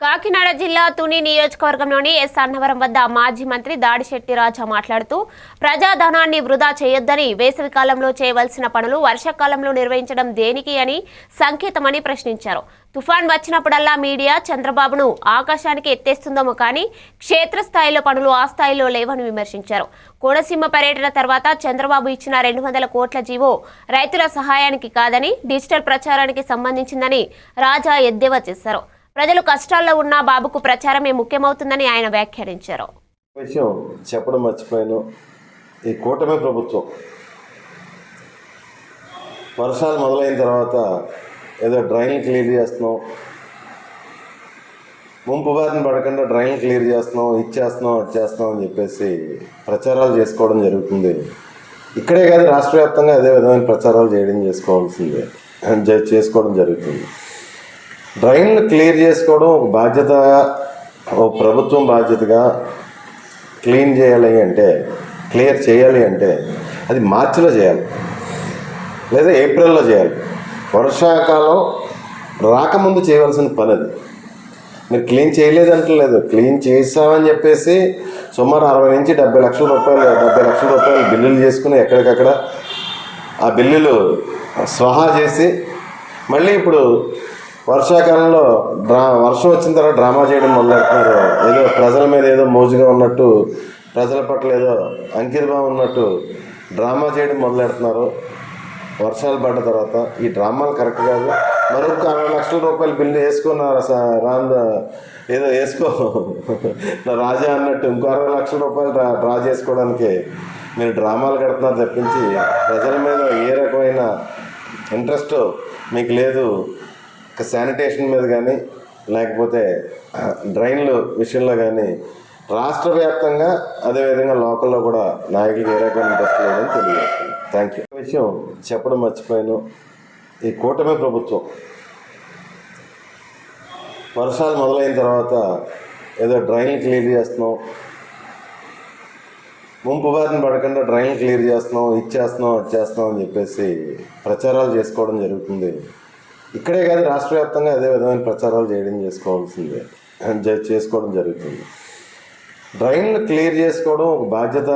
కాకినాడ జిల్లా తుని నియోజకవర్గంలోని ఎస్ అన్నవరం వద్ద మాజీ మంత్రి దాడిశెట్టి రాజా మాట్లాడుతూ ప్రజాధనాన్ని వృధా చేయొద్దని వేసవి కాలంలో చేయవలసిన పనులు వర్షాకాలంలో నిర్వహించడం దేనికి అని సంకేతమని ప్రశ్నించారు. తుఫాన్ వచ్చినప్పుడల్లా మీడియా చంద్రబాబును ఆకాశానికి ఎత్తేస్తుందేమో కానీ క్షేత్రస్థాయిలో పనులు ఆ స్థాయిలో లేవని విమర్శించారు. కోనసీమ పర్యటన తర్వాత చంద్రబాబు ఇచ్చిన రెండు వందల కోట్ల జీవో రైతుల సహాయానికి కాదని డిజిటల్ ప్రచారానికి సంబంధించిందని రాజా ఎద్దేవా చేశారు. ప్రజలు కష్టాల్లో ఉన్న బాబుకు ప్రచారమే ముఖ్యమవుతుందని ఆయన వ్యాఖ్యానించారు. విషయం చెప్పడం మర్చిపోయాను. ఈ కూటమి ప్రభుత్వం వర్షాలు మొదలైన తర్వాత ఏదో డ్రైన్లు క్లియర్ చేస్తున్నాం. ముంపు బారిన పడకుండా డ్రైన్లు క్లియర్ చేస్తున్నాం ఇచ్చేస్తున్నాం వచ్చేస్తున్నాం అని చెప్పేసి ప్రచారాలు చేసుకోవడం జరుగుతుంది. ఇక్కడే కాదు రాష్ట్ర వ్యాప్తంగా అదే విధమైన ప్రచారాలు చేయడం చేసుకోవాల్సిందే. చేసుకోవడం జరుగుతుంది. డ్రైన్లు క్లియర్ చేసుకోవడం ఒక బాధ్యత ఒక ప్రభుత్వం బాధ్యతగా క్లీన్ చేయాలి అంటే క్లియర్ చేయాలి అంటే అది మార్చిలో చేయాలి. లేదా ఏప్రిల్లో చేయాలి. వర్షాకాలం రాకముందు చేయవలసిన పని అది మీరు క్లీన్ చేయలేదంటలేదు క్లీన్ చేసామని చెప్పేసి సుమారు అరవై నుంచి డెబ్బై లక్షల రూపాయలు డెబ్బై లక్షల రూపాయలు బిల్లులు చేసుకుని ఎక్కడికక్కడ ఆ బిల్లులు స్వహా చేసి మళ్ళీ ఇప్పుడు వర్షాకాలంలో డ్రా వర్షం వచ్చిన తర్వాత డ్రామా చేయడం మొదలెడుతున్నారు ఏదో ప్రజల మీద ఏదో మోజుగా ఉన్నట్టు ప్రజల పట్ల ఏదో అంకితభావం ఉన్నట్టు డ్రామా చేయడం మొదలెడుతున్నారు వర్షాలు పడ్డ తర్వాత. ఈ డ్రామాలు కరెక్ట్ కాదు. మరొక అరవై లక్షల రూపాయలు బిల్లు వేసుకున్నారు రాంద ఏదో వేసుకో. రాజా అన్నట్టు ఇంకో అరవై లక్షల రూపాయలు డ్రా డ్రా చేసుకోవడానికి మీరు డ్రామాలు కడుతున్నారు తప్పించి ప్రజల మీద ఏ రకమైన ఇంట్రెస్ట్ మీకు లేదు. శానిటేషన్ మీద కానీ లేకపోతే డ్రైన్లు విషయంలో కానీ రాష్ట్ర వ్యాప్తంగా అదేవిధంగా లోకల్లో కూడా నాయకులకు ఏ రకమైన ఇంట్రెస్ట్ లేదని తెలియజేస్తుంది థ్యాంక్ యూ విషయం చెప్పడం మర్చిపోయాను. ఈ కూటమి ప్రభుత్వం వర్షాలు మొదలైన తర్వాత ఏదో డ్రైన్లు క్లియర్ చేస్తున్నాం. ముంపు బారిన పడకుండా డ్రైన్లు క్లియర్ చేస్తున్నాం ఇచ్చేస్తున్నాం వచ్చేస్తున్నాం అని చెప్పేసి ప్రచారాలు చేసుకోవడం జరుగుతుంది. ఇక్కడే కాదు రాష్ట్ర వ్యాప్తంగా అదే విధమైన ప్రచారాలు చేయడం చేసుకోవాల్సిందే. చేసుకోవడం జరుగుతుంది. డ్రైన్లు క్లియర్ చేసుకోవడం ఒక బాధ్యత